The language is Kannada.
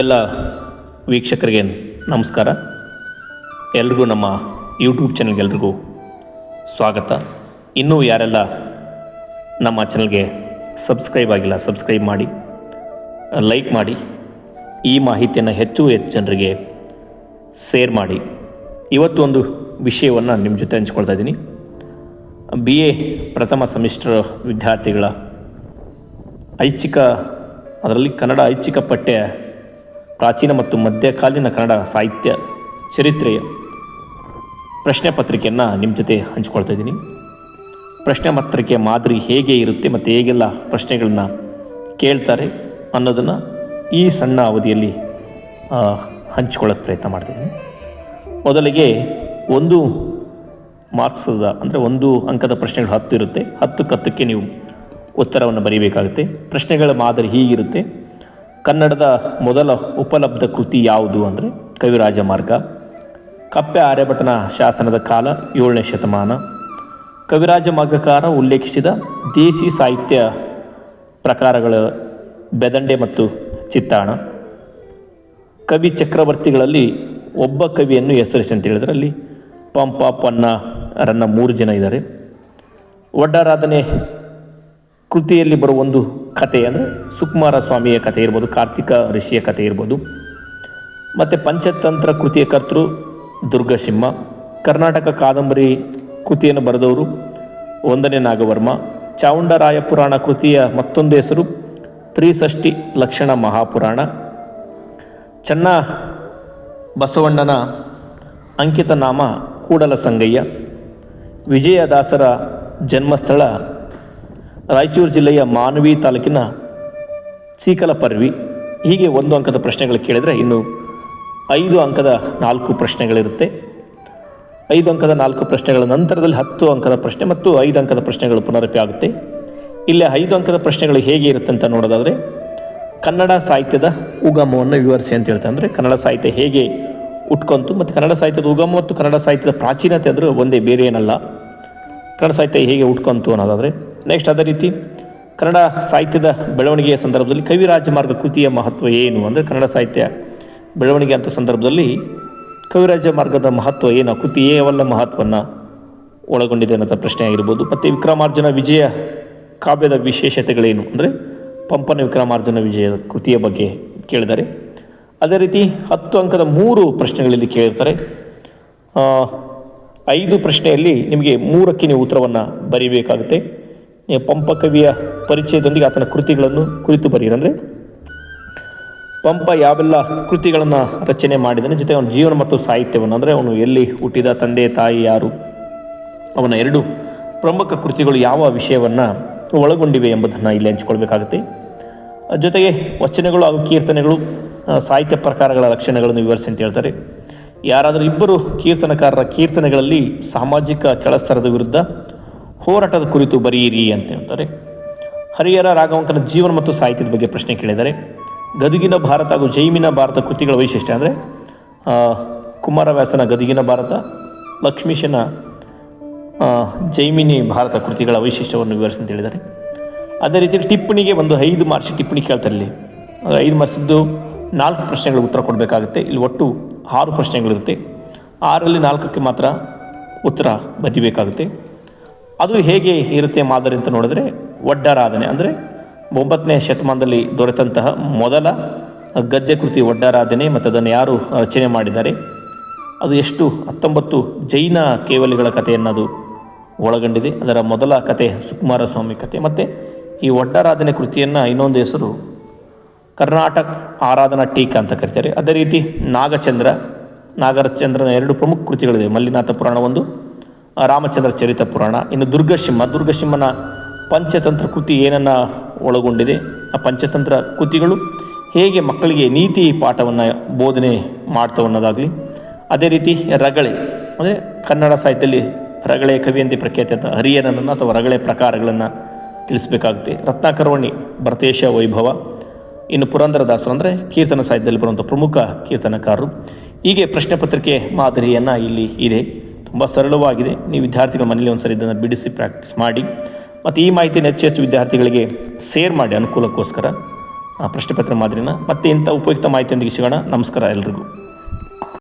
ಎಲ್ಲ ವೀಕ್ಷಕರಿಗೆ ನಮಸ್ಕಾರ. ಎಲ್ರಿಗೂ ನಮ್ಮ ಯೂಟ್ಯೂಬ್ ಚಾನಲ್ಗೆ ಎಲ್ರಿಗೂ ಸ್ವಾಗತ. ಇನ್ನೂ ಯಾರೆಲ್ಲ ನಮ್ಮ ಚಾನಲ್ಗೆ ಸಬ್ಸ್ಕ್ರೈಬ್ ಆಗಿಲ್ಲ ಸಬ್ಸ್ಕ್ರೈಬ್ ಮಾಡಿ ಲೈಕ್ ಮಾಡಿ, ಈ ಮಾಹಿತಿಯನ್ನು ಹೆಚ್ಚು ಹೆಚ್ಚು ಜನರಿಗೆ ಶೇರ್ ಮಾಡಿ. ಇವತ್ತು ಒಂದು ವಿಷಯವನ್ನು ನಿಮ್ಮ ಜೊತೆ ಹಂಚ್ಕೊಳ್ತಾ ಇದ್ದೀನಿ. ಬಿ ಎ ಪ್ರಥಮ ಸೆಮಿಸ್ಟರ್ ವಿದ್ಯಾರ್ಥಿಗಳ ಐಚ್ಛಿಕ, ಅದರಲ್ಲಿ ಕನ್ನಡ ಐಚ್ಛಿಕ ಪಠ್ಯ ಪ್ರಾಚೀನ ಮತ್ತು ಮಧ್ಯಕಾಲೀನ ಕನ್ನಡ ಸಾಹಿತ್ಯ ಚರಿತ್ರೆಯ ಪ್ರಶ್ನೆ ಪತ್ರಿಕೆಯನ್ನು ನಿಮ್ಮ ಜೊತೆ ಹಂಚ್ಕೊಳ್ತಾ ಇದ್ದೀನಿ. ಪ್ರಶ್ನೆ ಪತ್ರಿಕೆಯ ಮಾದರಿ ಹೇಗೆ ಇರುತ್ತೆ ಮತ್ತು ಹೇಗೆಲ್ಲ ಪ್ರಶ್ನೆಗಳನ್ನ ಕೇಳ್ತಾರೆ ಅನ್ನೋದನ್ನು ಈ ಸಣ್ಣ ಅವಧಿಯಲ್ಲಿ ಹಂಚಿಕೊಳ್ಳೋಕೆ ಪ್ರಯತ್ನ ಮಾಡ್ತಿದ್ದೀನಿ ಮೊದಲಿಗೆ ಒಂದು ಮಾರ್ಕ್ಸದ, ಅಂದರೆ ಒಂದು ಅಂಕದ ಪ್ರಶ್ನೆಗಳು ಹತ್ತು ಇರುತ್ತೆ. ಹತ್ತು ಹತ್ತಕ್ಕೆ ನೀವು ಉತ್ತರವನ್ನು ಬರೀಬೇಕಾಗುತ್ತೆ. ಪ್ರಶ್ನೆಗಳ ಮಾದರಿ ಹೀಗಿರುತ್ತೆ. ಕನ್ನಡದ ಮೊದಲ ಉಪಲಬ್ಧ ಕೃತಿ ಯಾವುದು ಅಂದರೆ ಕವಿರಾಜ ಮಾರ್ಗ. ಕಪ್ಪೆ ಆರ್ಯಭಟನ ಶಾಸನದ ಕಾಲ ಏಳನೇ ಶತಮಾನ. ಕವಿರಾಜ ಮಾರ್ಗಕಾರ ಉಲ್ಲೇಖಿಸಿದ ದೇಸಿ ಸಾಹಿತ್ಯ ಪ್ರಕಾರಗಳ ಬೆದಂಡೆ ಮತ್ತು ಚಿತ್ತಾಣ ಕವಿ ಚಕ್ರವರ್ತಿಗಳಲ್ಲಿ ಒಬ್ಬ ಕವಿಯನ್ನು ಹೆಸರಿಸಿ ಅಂತ ಹೇಳಿದ್ರೆ ಅಲ್ಲಿ ಪಂಪ ಪೊನ್ನ ರನ್ನ ಮೂರು ಜನ ಇದ್ದಾರೆ. ಒಡ್ಡಾರಾಧನೆ ಕೃತಿಯಲ್ಲಿ ಬರುವ ಒಂದು ಕಥೆ ಅಂದರೆ ಸುಕುಮಾರ ಸ್ವಾಮಿಯ ಕಥೆ ಇರ್ಬೋದು, ಕಾರ್ತಿಕ ಋಷಿಯ ಕಥೆ ಇರ್ಬೋದು. ಮತ್ತು ಪಂಚತಂತ್ರ ಕೃತಿಯ ಕರ್ತೃ ದುರ್ಗಸಿಂಹ, ಕರ್ನಾಟಕ ಕಾದಂಬರಿ ಕೃತಿಯನ್ನು ಬರೆದವರು ಒಂದನೇ ನಾಗವರ್ಮ ಚಾವುಂಡರಾಯ ಪುರಾಣ ಕೃತಿಯ ಮತ್ತೊಂದು ಹೆಸರು ತ್ರಿಷಷ್ಟಿ ಲಕ್ಷಣ ಮಹಾಪುರಾಣ. ಚನ್ನ ಬಸವಣ್ಣನ ಅಂಕಿತ ನಾಮ ಕೂಡಲ ಸಂಗಯ್ಯ ವಿಜಯದಾಸರ ಜನ್ಮಸ್ಥಳ ರಾಯಚೂರು ಜಿಲ್ಲೆಯ ಮಾನವಿ ತಾಲೂಕಿನ ಚೀಕಲಪರ್ವಿ ಹೀಗೆ ಒಂದು ಅಂಕದ ಪ್ರಶ್ನೆಗಳು ಕೇಳಿದರೆ ಇನ್ನು ಐದು ಅಂಕದ ನಾಲ್ಕು ಪ್ರಶ್ನೆಗಳಿರುತ್ತೆ. ಐದು ಅಂಕದ ನಾಲ್ಕು ಪ್ರಶ್ನೆಗಳ ನಂತರದಲ್ಲಿ ಹತ್ತು ಅಂಕದ ಪ್ರಶ್ನೆ ಮತ್ತು ಐದು ಅಂಕದ ಪ್ರಶ್ನೆಗಳು ಪುನರಪಿ ಆಗುತ್ತೆ. ಇಲ್ಲಿ ಐದು ಅಂಕದ ಪ್ರಶ್ನೆಗಳು ಹೇಗೆ ಇರುತ್ತೆ ಅಂತ ನೋಡೋದಾದರೆ, ಕನ್ನಡ ಸಾಹಿತ್ಯದ ಉಗಮವನ್ನು ವಿವರಿಸಿ ಅಂತ ಹೇಳ್ತಾರೆ ಅಂದರೆ, ಕನ್ನಡ ಸಾಹಿತ್ಯ ಹೇಗೆ ಉಟ್ಕೊಂತು ಮತ್ತು ಕನ್ನಡ ಸಾಹಿತ್ಯದ ಉಗಮ ಮತ್ತು ಕನ್ನಡ ಸಾಹಿತ್ಯದ ಪ್ರಾಚೀನತೆ ಅಂದರೆ ಒಂದೇ ಬೇರೆ ಏನಲ್ಲ ಕನ್ನಡ ಸಾಹಿತ್ಯ ಹೇಗೆ ಉಟ್ಕೊಂತು ಅನ್ನೋದಾದರೆ ನೆಕ್ಸ್ಟ್ ಅದೇ ರೀತಿ ಕನ್ನಡ ಸಾಹಿತ್ಯದ ಬೆಳವಣಿಗೆಯ ಸಂದರ್ಭದಲ್ಲಿ ಕವಿರಾಜಮಾರ್ಗ ಕೃತಿಯ ಮಹತ್ವ ಏನು ಅಂದರೆ ಕನ್ನಡ ಸಾಹಿತ್ಯ ಬೆಳವಣಿಗೆ ಅಂತ ಸಂದರ್ಭದಲ್ಲಿ ಕವಿರಾಜ ಮಾರ್ಗದ ಮಹತ್ವ ಏನು, ಆ ಅವಲ್ಲ ಮಹತ್ವವನ್ನು ಒಳಗೊಂಡಿದೆ ಅನ್ನೋ ಪ್ರಶ್ನೆ ಆಗಿರ್ಬೋದು. ಮತ್ತು ವಿಕ್ರಮಾರ್ಜುನ ವಿಜಯ ಕಾವ್ಯದ ವಿಶೇಷತೆಗಳೇನು ಅಂದರೆ ಪಂಪನ ವಿಕ್ರಮಾರ್ಜುನ ವಿಜಯ ಕೃತಿಯ ಬಗ್ಗೆ ಕೇಳಿದ್ದಾರೆ ಅದೇ ರೀತಿ ಹತ್ತು ಅಂಕದ ಮೂರು ಪ್ರಶ್ನೆಗಳಲ್ಲಿ ಕೇಳಿರ್ತಾರೆ ಐದು ಪ್ರಶ್ನೆಯಲ್ಲಿ ನಿಮಗೆ ಮೂರಕ್ಕೆ ನೀವು ಉತ್ತರವನ್ನು ಬರೀಬೇಕಾಗುತ್ತೆ. ಪಂಪ ಕವಿಯ ಪರಿಚಯದೊಂದಿಗೆ ಆತನ ಕೃತಿಗಳನ್ನು ಕುರಿತು ಬರೀರಿ ಅಂದರೆ ಪಂಪ ಯಾವೆಲ್ಲ ಕೃತಿಗಳನ್ನು ರಚನೆ ಮಾಡಿದ್ದಾನೆ ಜೊತೆ ಅವನ ಜೀವನ ಮತ್ತು ಸಾಹಿತ್ಯವನ್ನು, ಅಂದರೆ ಅವನು ಎಲ್ಲಿ ಹುಟ್ಟಿದ, ತಂದೆ, ತಾಯಿ, ಯಾರು, ಅವನ ಎರಡು ಪ್ರಮುಖ ಕೃತಿಗಳು ಯಾವ ವಿಷಯವನ್ನು ಒಳಗೊಂಡಿವೆ ಎಂಬುದನ್ನು ಇಲ್ಲಿ ಹಂಚಿಕೊಳ್ಬೇಕಾಗುತ್ತೆ. ಜೊತೆಗೆ ವಚನಗಳು ಹಾಗೂ ಕೀರ್ತನೆಗಳು ಸಾಹಿತ್ಯ ಪ್ರಕಾರಗಳ ಲಕ್ಷಣಗಳನ್ನು ವಿವರಿಸಿ ಅಂತ ಹೇಳ್ತಾರೆ. ಯಾರಾದರೂ ಇಬ್ಬರು ಕೀರ್ತನಕಾರರ ಕೀರ್ತನೆಗಳಲ್ಲಿ ಸಾಮಾಜಿಕ ಕೆಳಸ್ತರದ ವಿರುದ್ಧ ಹೋರಾಟದ ಕುರಿತು ಬರೆಯಿರಿ ಅಂತ ಹೇಳ್ತಾರೆ. ಹರಿಹರ ರಾಘವಂಕನ ಜೀವನ ಮತ್ತು ಸಾಹಿತ್ಯದ ಬಗ್ಗೆ ಪ್ರಶ್ನೆ ಕೇಳಿದ್ದಾರೆ ಗದುಗಿನ ಭಾರತ ಹಾಗೂ ಜೈಮಿನ ಭಾರತ ಕೃತಿಗಳ ವೈಶಿಷ್ಟ್ಯ ಅಂದರೆ ಕುಮಾರವ್ಯಾಸನ ಗದುಗಿನ ಭಾರತ, ಲಕ್ಷ್ಮೀಶನ ಜೈಮಿನಿ ಭಾರತ ಕೃತಿಗಳ ವೈಶಿಷ್ಟ್ಯವನ್ನು ವಿವರಿಸಿ ಅಂತ ಹೇಳಿದ್ದಾರೆ ಅದೇ ರೀತಿ ಟಿಪ್ಪಣಿಗೆ ಒಂದು ಐದು ಮಾರ್ಕ್ಸ್ ಟಿಪ್ಪಣಿ ಕೇಳ್ತಾರಲ್ಲಿ ಐದು ಮಾರ್ಕ್ಸಿದ್ದು ನಾಲ್ಕು ಪ್ರಶ್ನೆಗಳಿಗೆ ಉತ್ತರ ಕೊಡಬೇಕಾಗುತ್ತೆ. ಇಲ್ಲಿ ಒಟ್ಟು ಆರು ಪ್ರಶ್ನೆಗಳಿರುತ್ತೆ. ಆರಲ್ಲಿ ನಾಲ್ಕಕ್ಕೆ ಮಾತ್ರ ಉತ್ತರ ಬರೀಬೇಕಾಗುತ್ತೆ. ಅದು ಹೇಗೆ ಇರುತ್ತೆ ಮಾದರಿ ಅಂತ ನೋಡಿದ್ರೆ ಒಡ್ಡಾರಾಧನೆ ಅಂದರೆ ಒಂಬತ್ತನೇ ಶತಮಾನದಲ್ಲಿ ದೊರೆತಂತಹ ಮೊದಲ ಗದ್ಯ ಕೃತಿ ಒಡ್ಡಾರಾಧನೆ ಮತ್ತು ಅದನ್ನು ಯಾರು ರಚನೆ ಮಾಡಿದ್ದಾರೆ. ಅದು ಎಷ್ಟು? ಹತ್ತೊಂಬತ್ತು ಜೈನ ಕೇವಲಿಗಳ ಕಥೆಯನ್ನು ಅದು ಒಳಗೊಂಡಿದೆ. ಅದರ ಮೊದಲ ಕತೆ ಸುಕುಮಾರ ಸ್ವಾಮಿ ಕತೆ. ಮತ್ತು ಈ ಒಡ್ಡಾರಾಧನೆ ಕೃತಿಯನ್ನು ಇನ್ನೊಂದು ಹೆಸರು ಕರ್ನಾಟಕ ಆರಾಧನಾ ಟೀಕಾ ಅಂತ ಕರೀತಾರೆ. ಅದೇ ರೀತಿ ನಾಗಚಂದ್ರ, ನಾಗರಚಂದ್ರನ ಎರಡು ಪ್ರಮುಖ ಕೃತಿಗಳಿವೆ ಮಲ್ಲಿನಾಥ ಪುರಾಣ ಒಂದು ರಾಮಚಂದ್ರ ಚರಿತ ಪುರಾಣ. ಇನ್ನು ದುರ್ಗಸಿಂಹ, ದುರ್ಗಸಿಂಹನ ಪಂಚತಂತ್ರ ಕೃತಿ ಏನನ್ನು ಒಳಗೊಂಡಿದೆ? ಆ ಪಂಚತಂತ್ರ ಕೃತಿಗಳು ಹೇಗೆ ಮಕ್ಕಳಿಗೆ ನೀತಿ ಪಾಠವನ್ನು ಬೋಧನೆ ಮಾಡ್ತವೆ ಅನ್ನೋದಾಗಲಿ ಅದೇ ರೀತಿ ರಗಳೆ, ಅಂದರೆ ಕನ್ನಡ ಸಾಹಿತ್ಯದಲ್ಲಿ ರಗಳೆ ಕವಿಯಂತೆ ಪ್ರಖ್ಯಾತಿ ಅಂತ ಹರಿಯನನ್ನು ಅಥವಾ ರಗಳೆ ಪ್ರಕಾರಗಳನ್ನು ತಿಳಿಸಬೇಕಾಗುತ್ತೆ. ರತ್ನಾಕರ್ವಣಿ, ಭರತೇಶ ವೈಭವ. ಇನ್ನು ಪುರಂದರದಾಸರು ಅಂದರೆ ಕೀರ್ತನ ಸಾಹಿತ್ಯದಲ್ಲಿ ಬರುವಂಥ ಪ್ರಮುಖ ಕೀರ್ತನಕಾರರು. ಹೀಗೆ ಪ್ರಶ್ನೆ ಪತ್ರಿಕೆ ಮಾದರಿಯನ್ನು ಇಲ್ಲಿ ಇದೆ. ತುಂಬ ಸರಳವಾಗಿದೆ. ನೀವು ವಿದ್ಯಾರ್ಥಿಗಳ ಮನೇಲಿ ಒಂದು ಸರಿ ಇದನ್ನು ಬಿಡಿಸಿ ಪ್ರಾಕ್ಟೀಸ್ ಮಾಡಿ. ಮತ್ತು ಈ ಮಾಹಿತಿಯನ್ನು ಹೆಚ್ಚು ಹೆಚ್ಚು ವಿದ್ಯಾರ್ಥಿಗಳಿಗೆ ಶೇರ್ ಮಾಡಿ ಅನುಕೂಲಕ್ಕೋಸ್ಕರ. ಪ್ರಶ್ನೆ ಪತ್ರ ಮಾದರಿನ. ಮತ್ತೆ ಇಂಥ ಉಪಯುಕ್ತ ಮಾಹಿತಿಯೊಂದಿಗೆ ಸಿಗೋಣ. ನಮಸ್ಕಾರ ಎಲ್ರಿಗೂ.